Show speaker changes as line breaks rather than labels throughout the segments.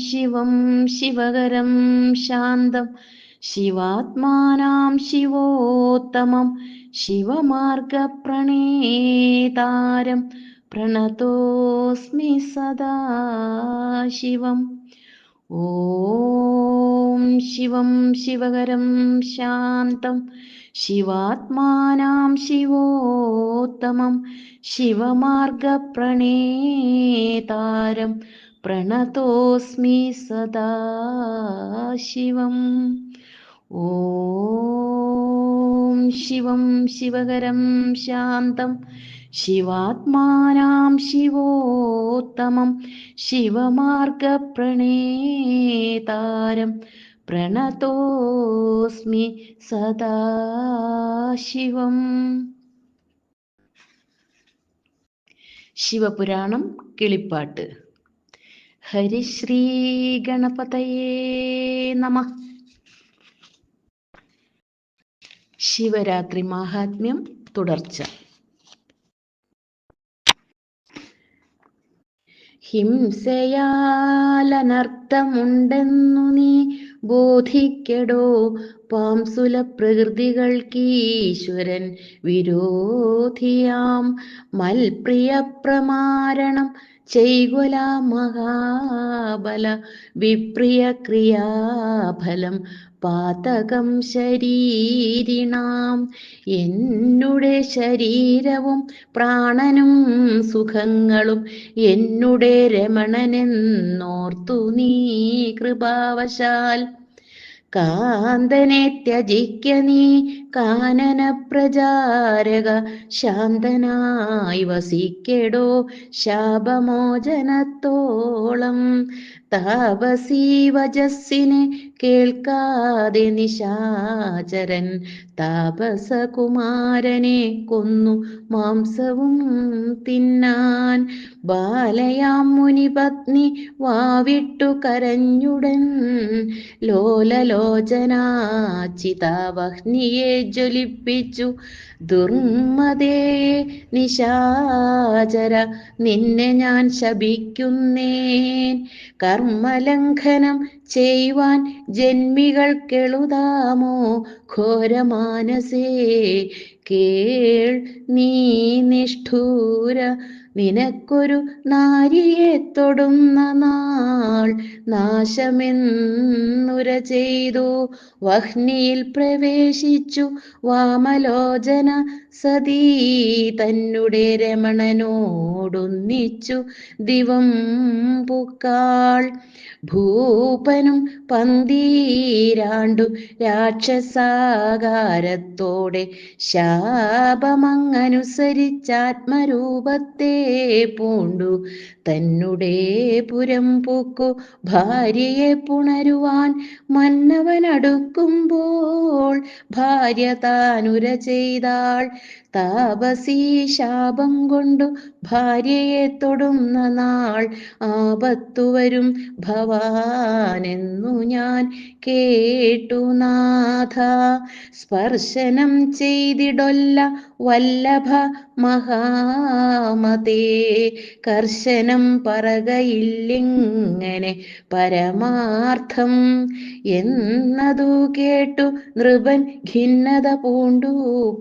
ശിവം ശിവകരം ശാന്തം. ശിവാത്മാനാം ശിവോത്തമം. ശിവമാർഗപ്രണേതാരം പ്രണതോസ്മി സദാ ശിവം. ഓം ശിവം ശിവകരം ശാന്തം. ശിവാത്മാനാം ശിവോത്തമം. ശിവമാർഗപ്രണേതാരം പ്രണതോസ്മി സദാശിവം ഓം ശിവം ശിവകരം ശാന്തം ശിവാത്മാനാം ശിവോത്തമം ശിവമാർഗപ്രണേതാരം പ്രണതോസ്മി സദാശിവം ശിവപുരാണം കിളിപ്പാട്ട്. ഹരിശ്രീ ഗണപതയേ നമ. ശിവരാത്രി മാഹാത്മ്യം തുടർച്ച. ഹിംസയാലനർത്ഥമുണ്ടെന്നു നീ ബോധിക്കടോ. പാംസുല പ്രകൃതികൾക്കീശ്വരൻ വിരോധിയാം. മൽപ്രിയ പ്രമാരണം ചെയ്കൊല മഹാബല വിപ്രിയ ക്രിയാഫലം പാതകം ശരീരിണാം. എന്നുടെ ശരീരവും പ്രാണനും സുഖങ്ങളും എന്നുടെ രമണനെന്നോർത്തു നീ കൃപാവശാൽ. കാന്തനെ ത്യജിക്ക നീ കാനന പ്രചാരക ശാന്തനായി വസിക്കടോ ശാപമോചനത്തോളം. താപസീ വജസ്സിനെ കേൾക്കാതെ നിശാചരൻ താപസകുമാരനെ കൊന്നു മാംസവും തിന്നാൻ. ബാലയാം മുനി പത്നി വാവിട്ടു കരഞ്ഞുടൻ. ലോലലോചനാചിതാവഹ്നിയെ ജ്വലിപ്പിച്ചു. ദുർമതേ നിശാചര നിന്നെ ഞാൻ ശപിക്കുന്നേൻ. കർമ്മലംഘനം ചെയ്യുവാൻ ജന്മികൾക്കെളുതാമോ ഘോരമാനസേ കേൾ നീ നിഷ്ഠൂര. നിനക്കൊരു നാരിയെ തൊടുന്ന നാൾ നാശമെന്നുര ചെയ്തു. വഹ്നിയിൽ പ്രവേശിച്ചു വാമലോചന സതീ തന്നുടെ രമണനോടൊന്നിച്ചു ദിവം പുക്കാൾ. ഭൂപനും പന്തീരാണ്ടു രാക്ഷസാകാരത്തോടെ ശാപമങ്ങനുസരിച്ചാത്മരൂപത്തെ പൂണ്ടു. തന്നുടെ പുരം പൂക്കു ഭാര്യയെ പുണരുവാൻ മന്നവനടുക്കുമ്പോൾ ഭാര്യ താനുര ചെയ്താൾ. താപസീ ശാപം കൊണ്ടു ഭാര്യയെ തൊടുന്ന നാൾ. ആപത്തു വരും ഭവാനെന്നു ഞാൻ കേട്ടു നാഥ. സ്പർശനം ചെയ്തിടൊല്ല വല്ലഭ മഹാമതേ. കർശനം പറകയില്ലിങ്ങനെ പരമാർത്ഥം. എന്നതു കേട്ടു ഖിന്നത പൂണ്ടു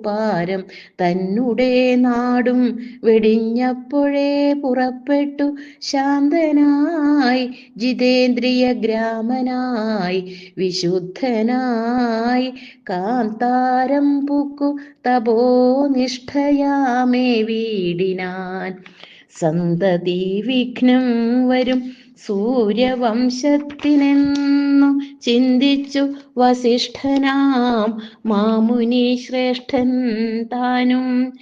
പാരം. തന്നുടെ നാടും വെടിഞ്ഞപ്പോഴേ പുറപ്പെട്ടു ശാന്തനായി. ജിതേന്ദ്രിയ ഗ്രാമനായി. വിശുദ്ധനായി. കാന്താരം പൂക്കു തപോനിഷ്ഠയാമേ വീടിനാൻ. സന്തതി വിഘ്നം വരും. സൂര്യവംശത്തിനെന്നു ചിന്തിച്ചു വസിഷ്ഠനാം മാമുനി ശ്രേഷ്ഠൻ താനും.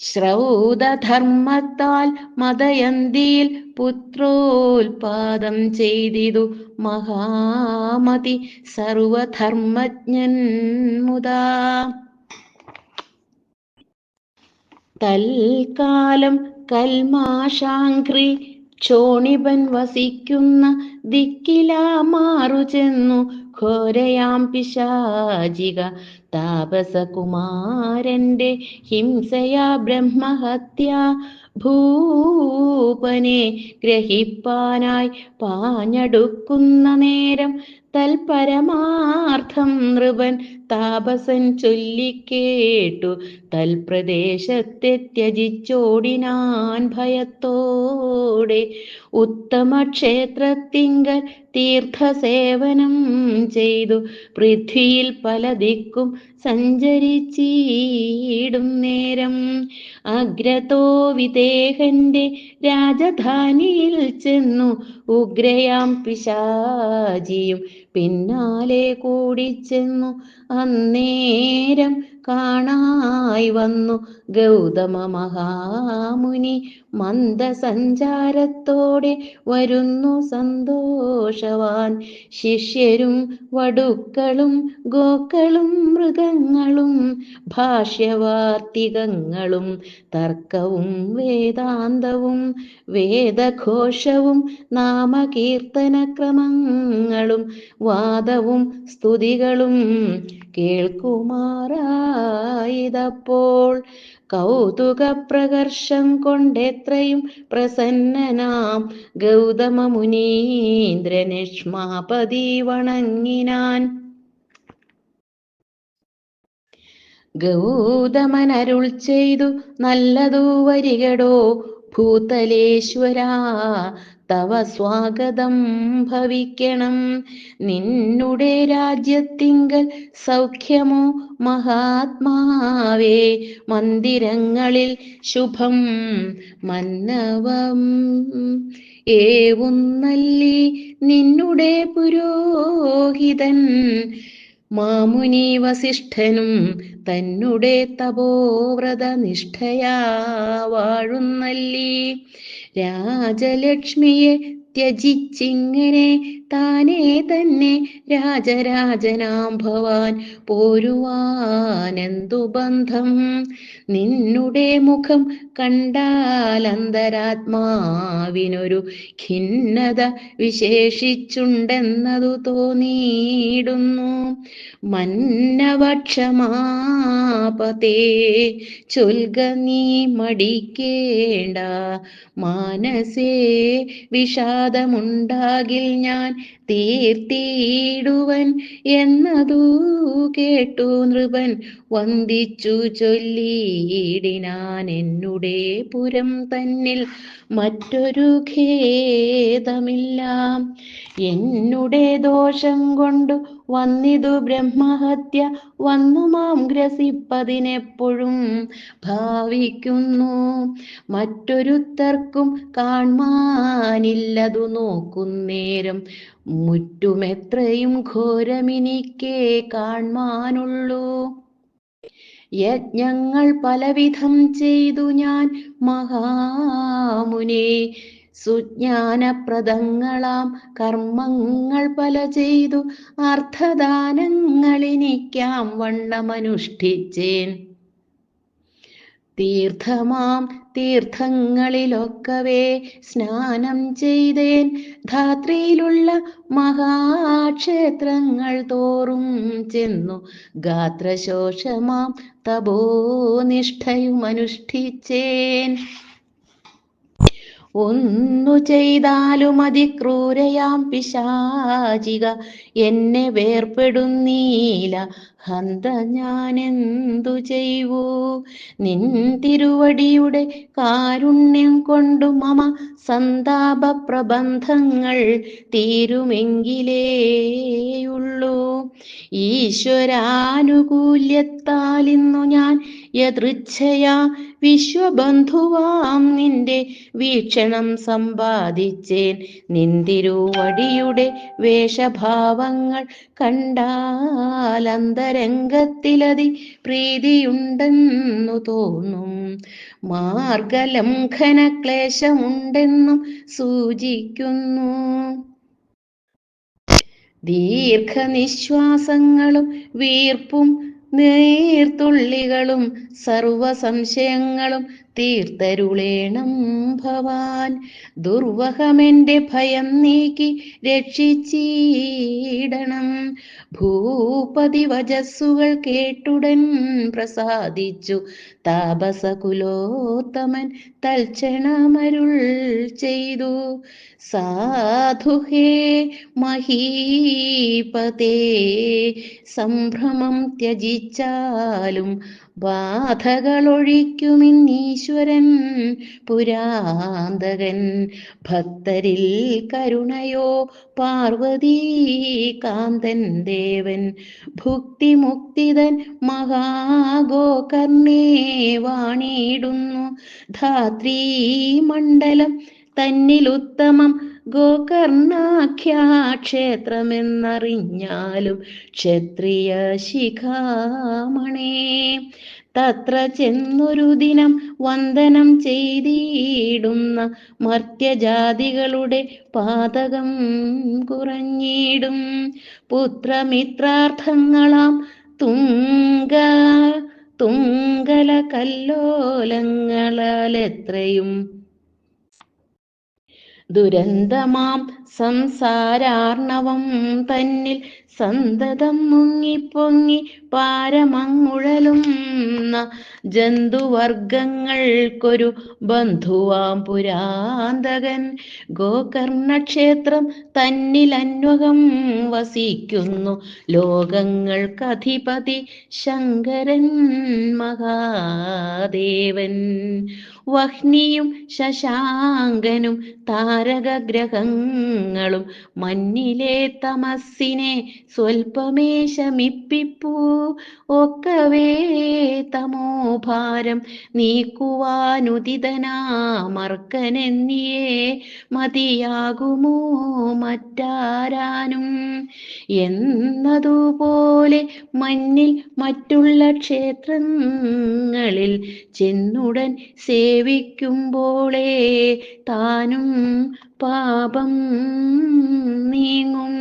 ശ്രൗതധർമ്മത്താൽ മതയന്തിയിൽ പുത്രോൽപാദം ചെയ്തിതു മഹാമതി സർവധർമ്മജ്ഞൻ മുതാ. തൽക്കാലം കൽമാശാങ്ക്രി ക്ഷോണിപൻ വസിക്കുന്ന ദിക്കിലാ മാറു ചെന്നു ഘോരയാം പിശാചിക താപസകുമാരന്റെ ഹിംസയാ ബ്രഹ്മഹത്യ ഭൂപനെ ഗ്രഹിപ്പാനായി പാഞ്ഞടുക്കുന്ന നേരം തൽപരമാർത്ഥം നൃപൻ താപസൻ ചൊല്ലിക്കേട്ടു. തൽപ്രദേശത്തെ ത്യജിച്ചോടിനാൻ ഭയത്തോടെ ഉത്തമ ക്ഷേത്രത്തിങ്കൽ തീർത്ഥസേവനം ചെയ്തു. പൃഥ്വിയിൽ പല ദിക്കും സഞ്ചരിച്ചിടും നേരം. അഗ്രതോ വിദേഹന്റെ രാജധാനിയിൽ ചെന്നു ഉഗ്രയാം പിശാചിയും പിന്നാലെ കൂടി ചെന്നു അന്നേരം കാണായി വന്നു ഗൗതമ മഹാമുനി. മന്ദസഞ്ചാരത്തോടെ വരുന്നു സന്തോഷവാൻ. ശിഷ്യരും വടുക്കളും ഗോക്കളും മൃഗങ്ങളും ഭാഷ്യവാർത്തികങ്ങളും തർക്കവും വേദാന്തവും വേദഘോഷവും നാമകീർത്തനക്രമങ്ങളും വാദവും സ്തുതികളും കേൾക്കുമാറായതപ്പോൾ കൗതുക പ്രകർഷം കൊണ്ടെത്രയും പ്രസന്നനാം ഗൗതമ മുനീന്ദ്രനിഷ്മാപതി വണങ്ങിനാൻ. ഗൗതമനരുൾ ചെയ്തു നല്ലതു വരികടോ ഭൂതലേശ്വര തവ സ്വാഗതം ഭവിക്കണം. നിന്നുടെ രാജ്യത്തിങ്കൽ സൗഖ്യമോ മഹാത്മാവേ മന്ദിരങ്ങളിൽ ശുഭം മന്നവം. ഏവുന്നല്ലി നിന്നുടെ പുരോഹിതൻ മാമുനി വസിഷ്ഠനും തന്നുടെ തപോവ്രത നിഷ്ഠയാ വാഴുന്നല്ലി. രാജലക്ഷ്മിയെ ത്യജിച്ചിങ്ങനെ താനേ തന്നെ രാജരാജനാം ഭവാൻ പോരുവാനെന്തു ബന്ധം? നിന്നുടെ മുഖം കണ്ടാലന്തരാത്മാവിനൊരു ഖിന്നത വിശേഷിച്ചുണ്ടെന്നതു തോന്നിയിടുന്നു. മന്നവക്ഷമാപതേ ചൊൽക നീ മടിക്കേണ്ട മാനസേ വിഷാദമുണ്ടാകിൽ ഞാൻ തീർത്തിയിടുവൻ എന്നതു കേട്ടു നൃപൻ. വന്ദിച്ചു ചൊല്ലിയിടിനാൻ എന്നുടെ പുരം തന്നിൽ മറ്റൊരു ഖേദമില്ല. എന്നുടെ ദോഷം കൊണ്ടു വന്നിതു ബ്രഹ്മഹത്യ വന്നു മാം ഗ്രസിപ്പതിനെപ്പോഴും ഭാവിക്കുന്നു. മറ്റൊരുത്തർക്കും കാൺമാനില്ലതു നോക്കുന്നേരം മുറ്റുമെത്രയും ഘോരമിനിക്കേ കാൺമാനുള്ളൂ യജ്ഞങ്ങൾ പലവിധം ചെയ്തു ഞാൻ മഹാമുനെ. സുജ്ഞാനപ്രദങ്ങളാം കർമ്മങ്ങൾ പല ചെയ്തു അർത്ഥദാനങ്ങളിനിക്കാം വണ്ണമനുഷ്ഠിച്ചേൻ. തീർത്ഥമാം തീർത്ഥങ്ങളിലൊക്കവേ സ്നാനം ചെയ്തേൻ. ധാത്രിയിലുള്ള മഹാക്ഷേത്രങ്ങൾ തോറും ചെന്നു ഗാത്രശോഷമാം തപോനിഷ്ഠയും അനുഷ്ഠിച്ചേൻ ഒന്നു ചെയ്താലും അതിക്രൂരയാം പിശാചിക. എന്നെ വേർപ്പെടുന്നീല ഹന്ത ഞാൻ എന്തു ചെയ്യൂ നിൻ തിരുവടിയുടെ കാരുണ്യം കൊണ്ടു മമ സന്താപ പ്രബന്ധങ്ങൾ തീരുമെങ്കിലേയുള്ളൂ. ഈശ്വരാനുകൂല്യത്താൽ ഇന്നു ഞാൻ യദൃച്ഛയാ വിശ്വബന്ധുവാം നിന്റെ വീക്ഷണം സമ്പാദിച്ചേൻ. നിന്തിരുവടിയുടെ വേഷഭാവങ്ങൾ കണ്ടാലന്തരംഗത്തിലതി പ്രീതിയുണ്ടെന്നു തോന്നും. മാർഗലംഘന ക്ലേശമുണ്ടെന്നും സൂചിക്കുന്നു. ദീർഘനിശ്വാസങ്ങളും വീർപ്പും നീർത്തുള്ളികളും സർവ സംശയങ്ങളും തീർത്തരുളേണം ഭവാൻ. ദുർവഹമെന്റെ ഭയം നീക്കി രക്ഷിച്ചീടണം. ഭൂപതി വജസ്സുകൾ കേട്ടുടൻ പ്രസാദിച്ചു താപസകുലോത്തമൻ തൽക്ഷണമരുൾ ചെയ്തു. സാധുഹേ മഹീപതേ സംഭ്രമം ത്യജിച്ചാലും ബാധകളൊഴിക്കുമിന്നീശ്വരൻ പുരാന്തകൻ. ഭക്തരിൽ കരുണയോ പാർവതീ കാന്തൻ ദേവൻ. ഭുക്തിമുക്തിതൻ മഹാഗോകർണേ വാണിയിടുന്നു ധാത്രീ മണ്ഡലം തന്നിലുത്തമം ഗോകർണാഖ്യാക്ഷേത്രമെന്നറിഞ്ഞാലും ക്ഷത്രിയ ശിഖാമണേ. തത്ര ചെന്നൊരു ദിനം വന്ദനം ചെയ്തിടുന്ന മർത്യജാതികളുടെ പാതകം കുറഞ്ഞിടും. പുത്രമിത്രാർത്ഥങ്ങളാം തുങ്ക തുങ്കല കല്ലോലങ്ങളാൽ എത്രയും ദുരന്തമാം സംസാരാർണവം തന്നിൽ സന്തതം മുങ്ങിപ്പൊങ്ങി പാരമങ്ങുഴലുന്ന ജന്തുവർഗങ്ങൾക്കൊരു ബന്ധുവാം പുരാന്തകൻ. ഗോകർണക്ഷേത്രം തന്നിൽ അന്വകം വസിക്കുന്നു. ലോകങ്ങൾക്കധിപതി ശങ്കരൻ മഹാദേവൻ. വഹ്നിയും ശശാങ്കനും താരകഗ്രഹങ്ങളും മഞ്ഞിലെ തമസ്സിനെ സ്വൽപ്പമേ ശമിപ്പിപ്പൂ. ഒക്കവേ തമോഭാരം നീക്കുവാനുദിതനാമർക്കനെന്നിയേ മതിയാകുമോ മറ്റാരാനും? എന്നതുപോലെ മഞ്ഞിൽ മറ്റുള്ള ക്ഷേത്രങ്ങളിൽ ചെന്നുടൻ സേവിക്കുമ്പോളേ താനും പാപം നീങ്ങും.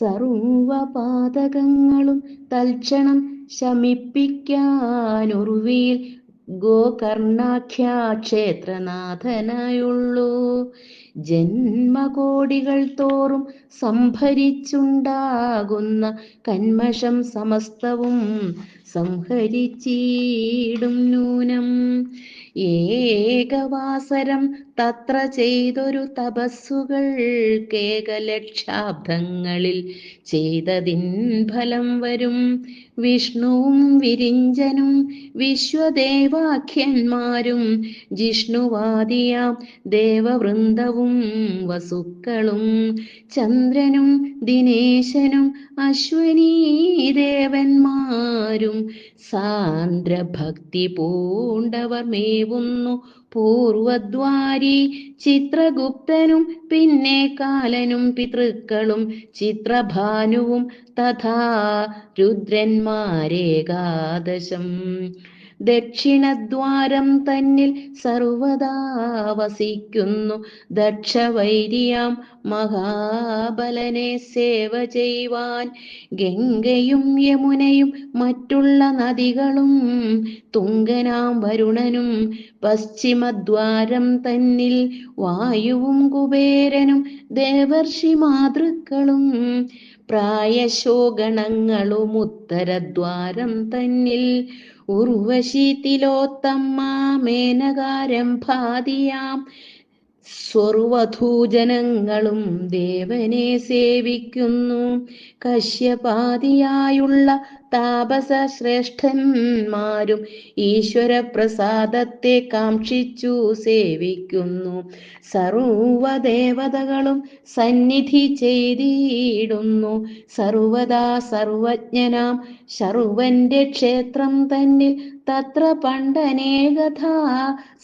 സർവപാതകങ്ങളും തൽക്ഷണം ശമിപ്പിക്കാനൊറുവിയിൽ ഗോകർണാഖ്യ ജന്മകോടികൾ തോറും സംഭരിച്ചുണ്ടാകുന്ന കന്മഷം സമസ്തവും സംഹരിച്ചീടും ന്യൂനം. ഏകവാസരം തത്ര ചെയ്തൊരു തപസ്സുകൾ കേകലക്ഷാബ്ദങ്ങളിൽ ചെയ്തതിൻ ഫലം വരും. വിഷ്ണുവും വിരിഞ്ചനും വിശ്വദേവാഖ്യന്മാരും ജിഷ്ണുവാദിയ ദേവവൃന്ദവും വസുക്കളും ചന്ദ്രനും ദിനേശനും അശ്വനീ ദേവന്മാരും സാന്ദ്രഭക്തി പൂണ്ടവർ മേവുന്നു പൂർവദ്വാരി ചിത്രഗുപ്തനും പിന്നെ കാലനും പിതൃക്കളും ചിത്രഭാനുവും തഥാ രുദ്രന്മാരേകാദശം. ദക്ഷിണദ്വാരം തന്നിൽ സർവദാ വസിക്കുന്നു. ദക്ഷവൈരിയാം മഹാബലനെ സേവ ചെയ്യുവാൻ. ഗംഗയും യമുനയും മറ്റുള്ള നദികളും തുങ്കനാം വരുണനും പശ്ചിമദ്വാരം തന്നിൽ വായുവും കുബേരനും ദേവർഷി മാതൃക്കളും പ്രായശോഗണങ്ങളും ഉത്തരദ്വാരം തന്നിൽ ഉർവശി തിലോത്തമ്മ മേനകാരംഭാതിയാം സ്വർവധൂജനങ്ങളും ദേവനെ സേവിക്കുന്നു. കശ്യപാതിയായുള്ള താപസ ശ്രേഷ്ഠന്മാരും ഈശ്വര പ്രസാദത്തെ കാക്ഷിച്ചു സേവിക്കുന്നു. സർവദേവതകളും സന്നിധി ചെയ്തിടുന്നു. സർവദാ സർവജ്ഞനാം ശർവന്റെ ക്ഷേത്രം തന്നിൽ തത്ര പണ്ടനേകഥാ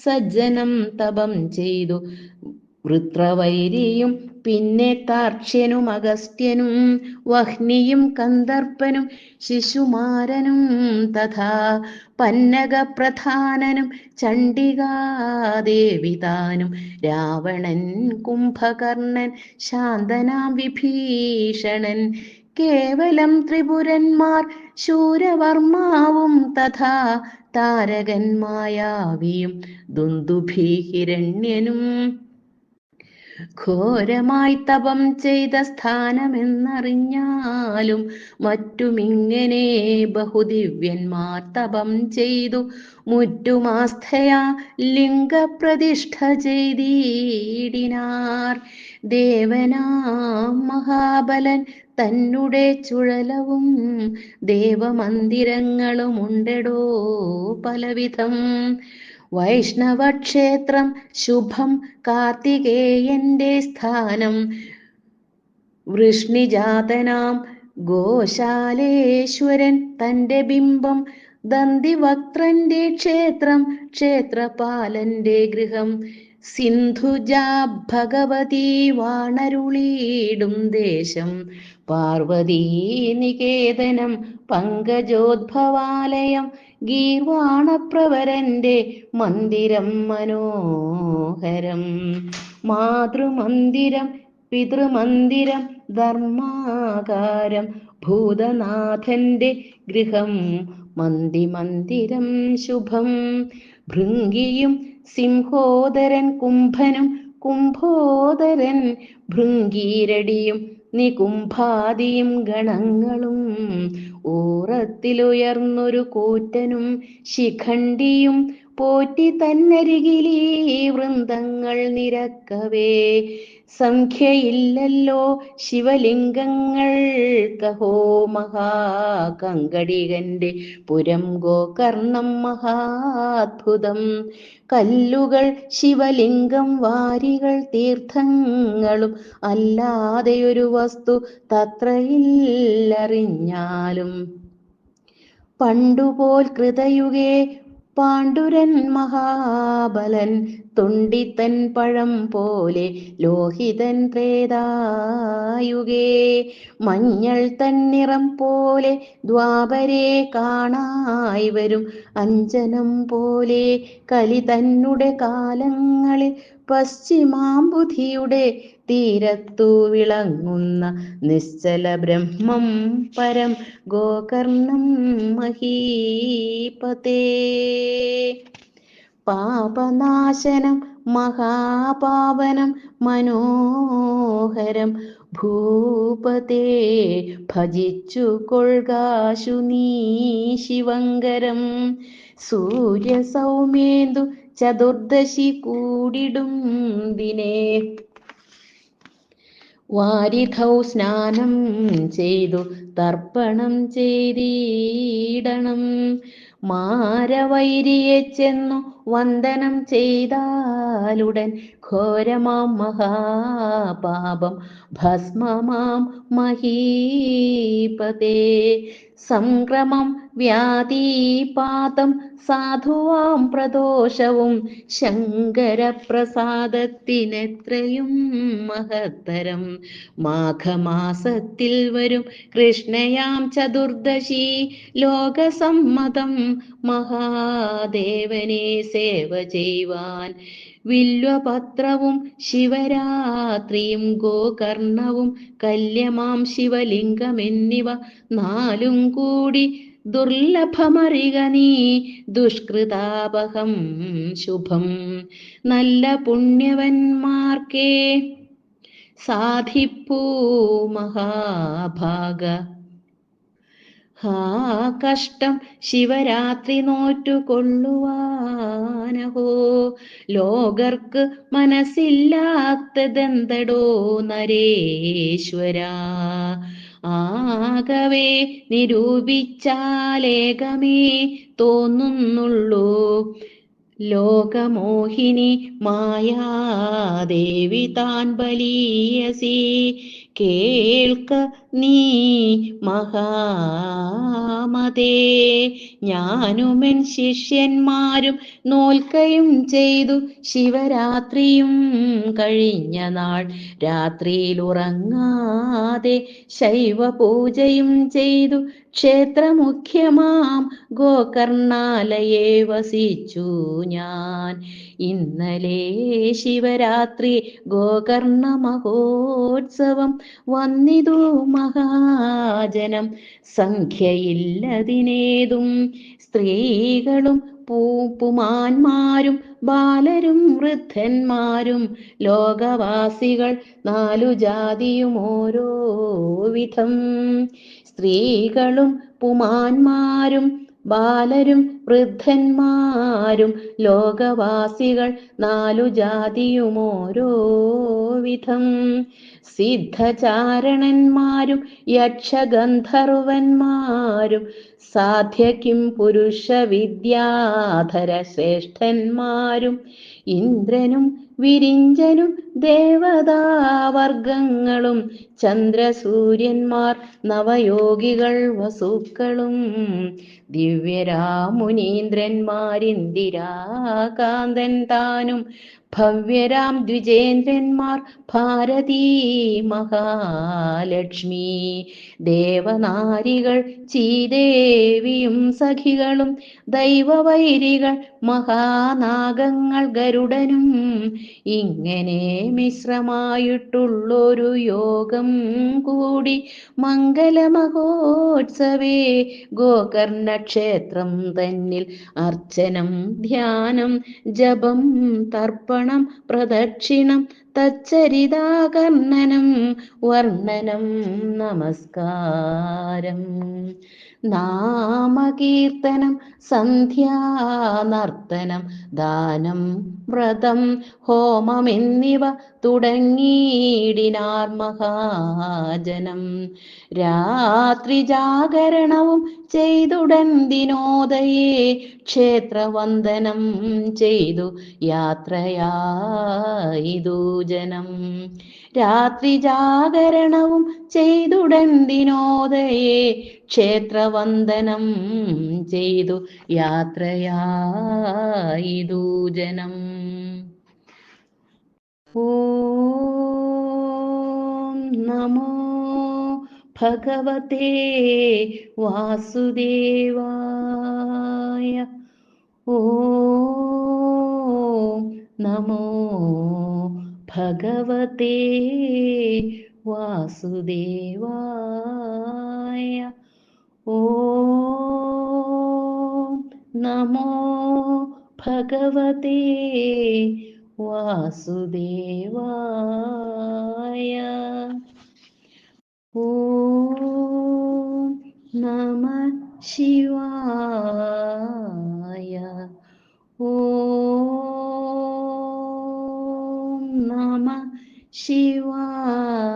സജ്ജനം തപം ചെയ്തു. വൃത്രവൈരിയും പിന്നെ താർക്ഷ്യനും അഗസ്ത്യനും വഹ്നിയും കന്ദർപ്പനും ശിശുമാരനും തഥാ പന്നകപ്രധാനനും ചണ്ഡികാദേവിതാനും രാവണൻ കുംഭകർണൻ ശാന്തനാം വിഭീഷണൻ കേവലം ത്രിപുരന്മാർ ശൂരവർമാവും തഥാ താരകന്മായാവിയും ദുന്ദുഭീഹിരണ്യനും. ഘോരമായി തപം ചെയ്ത സ്ഥാനമെന്നറിഞ്ഞാലും മറ്റുമിങ്ങനെ ബഹുദിവ്യന്മാർ തപം ചെയ്തു. മുറ്റുമാസ്ഥയാ ലിംഗപ്രതിഷ്ഠ ചെയ്തിടിനാർ. ദേവനാ മഹാബലൻ തന്നുടെ ചുഴലവും ദേവമന്ദിരങ്ങളും ഉണ്ടെടോ പലവിധം. വൈഷ്ണവക്ഷേത്രം ശുഭം കാർത്തികേയന്റെ സ്ഥാനം. വൃഷ്ണിജാതനാം ഗോശാലേശ്വരൻ തന്റെ ബിംബം. ദന്തിവക്ത്രന്റെ ക്ഷേത്രം ക്ഷേത്രപാലന്റെ ഗൃഹം. സിന്ധുജാ ഭഗവതി വാണരുളീടും ദേശം. പാർവതീ നികേതനം പങ്കജോദ്ഭവാലയം ഗീർവാണപ്രവരന്റെ മന്ദിരം മനോഹരം. മാതൃമന്ദിരം പിതൃമന്ദിരം ധർമാകാരം ഭൂതനാഥന്റെ ഗൃഹം മന്ദിമന്ദിരം ശുഭം. ഭൃങ്കിയും സിംഹോദരൻ കുംഭനും കുംഭോദരൻ ഭൃങ്കീരടിയും നികുംഭാദിയും ഗണങ്ങളും ഊറത്തിലുയർന്നൊരു കൂറ്റനും ശിഖണ്ഡിയും പോറ്റി തന്നരികിലീ വൃന്ദങ്ങൾ നിരക്കവേ. സംഖ്യയില്ലല്ലോ ശിവലിംഗങ്ങൾ. കഹോ മഹാകങ്കടികന്റെ പുരം ഗോകർണം മഹാത്ഭുതം. കല്ലുകൾ ശിവലിംഗം വാരികൾ തീർത്ഥങ്ങളും. അല്ലാതെയൊരു വസ്തു തത്രയില്ലറിഞ്ഞാലും പണ്ടുപോൽ കൃതയുഗേ പാണ്ഡുരൻ മഹാബലൻ തുണ്ടിത്തൻ പഴം പോലെ ലോഹിതൻ ത്രേതായുഗേ മഞ്ഞൾ തന്നിറം പോലെ ദ്വാപരെ കാണായി വരും അഞ്ജനം പോലെ കലി തന്നെ കാലങ്ങളിൽ പശ്ചിമാംബുധിയുടെ തീരത്തു വിളങ്ങുന്ന നിശ്ചല ബ്രഹ്മം പരം ഗോകർണം മഹീപതേ. പാപനാശനം മഹാപാവനം മനോഹരം ഭൂപതേ. ഭജിച്ചു കൊൾകാശു നീ ശിവങ്കരം. സൂര്യസൗമേന്ദു ചതുർദശി കൂടിടും ദിനേ. വാരിധൗ സ്നാനം ചെയ്തു തർപ്പണം ചെയ്തിടണം. മാരവൈരിയെ ചെന്നു വന്ദനം ചെയ്താലുടൻ ഘോരമാം മഹാപാപം ഭസ്മമാം മഹീപതേ. സംക്രമം വ്യാധീപാതം സാധുവാം പ്രദോഷവും ശങ്കരപ്രസാദത്തിനെത്രയും മഹത്തരം. മാഘമാസത്തിൽ വരും കൃഷ്ണയാം ചതുർദശി ലോകസമ്മതം മഹാദേവനെ സേവ ചെയ്യുവാൻ. വില്വപത്രവും ശിവരാത്രിയും ഗോകർണവും കല്യമാം ശിവലിംഗം എന്നിവ നാലും കൂടി ദുർലഭമറിക നീ ദുഷ്കൃതാപഹം ശുഭം. നല്ല പുണ്യവന്മാർക്കേ സാധിപ്പൂ മഹാഭാഗ ഹാ കഷ്ടം ശിവരാത്രി നോറ്റുകൊള്ളുവാനഹോ ലോകർക്ക് മനസ്സില്ലാത്തതെന്തടോ നരേശ്വര. ആകവേ നിരൂപിച്ചാലേകമേ തോന്നുന്നുള്ളൂ. ലോകമോഹിനി മായാദേവി താൻ ബലീയസി. കേൾക്ക നീ മഹാമതേ. ഞാനുമെൻ ശിഷ്യന്മാരും നോൽക്കയും ചെയ്തു ശിവരാത്രിയും കഴിഞ്ഞ നാൾ. രാത്രിയിൽ ഉറങ്ങാതെ ശൈവപൂജയും ചെയ്തു ക്ഷേത്രമുഖ്യമാം ഗോകർണാലയെ വസിച്ചു ഞാൻ. ഇന്നലെ ശിവരാത്രി ഗോകർണ മഹോത്സവം വന്നിതു മഹാജനം. സംഖ്യയില്ലതിനേതും സ്ത്രീകളും പൂപ്പുമാന്മാരും ബാലരും വൃദ്ധന്മാരും ലോകവാസികൾ നാലു ജാതിയും ഓരോ വിധം. സ്ത്രീകളും പുമാന്മാരും ബാലരും വൃദ്ധന്മാരും ലോകവാസികൾ നാലു ജാതിയും ഓരോ വിധം സിദ്ധചാരണന്മാരും യക്ഷഗന്ധർവന്മാരും സാധ്യക്കും പുരുഷ വിദ്യാധര ശ്രേഷ്ഠന്മാരും ഇന്ദ്രനും വിരിഞ്ചനും ദേവതാവർഗങ്ങളും ചന്ദ്രസൂര്യന്മാർ നവയോഗികൾ വസുക്കളും ദിവ്യരാമുനീന്ദ്രന്മാരിന്ദിരാകാന്തൻ താനും ഭവ്യരാം ദ്വിജേന്ദ്രന്മാർ ഭാരതീ മഹാലക്ഷ്മി. ദേവനാരികൾ ചീദേവിയും സഖികളും ദൈവവൈരികൾ മഹാനാഗങ്ങൾ ഗരുഡനും. ഇങ്ങനെ മിശ്രമായിട്ടുള്ളൊരു യോഗം കൂടി മംഗലമഹോത്സവേ ഗോകർണ ക്ഷേത്രം തന്നിൽ അർച്ചനം ധ്യാനം ജപം തർപ്പണം പ്രദക്ഷിണം തച്ചരിതാകർണനം വർണനം നമസ്കാരം. നാമകീർത്തനം സന്ധ്യാനർത്തനം ദാനം വ്രതം ഹോമം എന്നിവ തുടങ്ങിയിടിനാർ മഹാജനം. രാത്രി ജാഗരണവും ചെയ്തുടൻ ദിനോദയേ ക്ഷേത്രവന്ദനം ചെയ്തു യാത്രയായിതു ജനം രാത്രി ജാഗരണവും ചെയ്തുടൻ ദിനോദയേ ക്ഷേത്രവന്ദനം ചെയ്തു. യാത്രയായിതു ജനം ഓം നമോ ഭഗവതേ വാസുദേവായ. ഓം നമോ ഭഗവതേ വാസുദേവായ. ഓം നമോ ഭഗവതേ വാസുദേവായ ഓം നമ ശിവായ ഓം നമ ശിവായ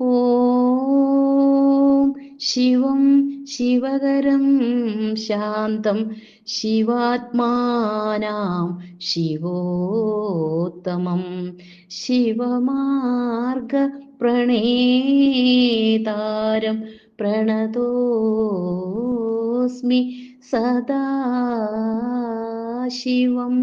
ഓം ശിവം ശിവകരം ശാന്തം ശിവാത്മാനാം ശിവോത്തമം ശിവമാർഗപ്രണേതാരം പ്രണതോസ്മി സദാ സദാശിവം.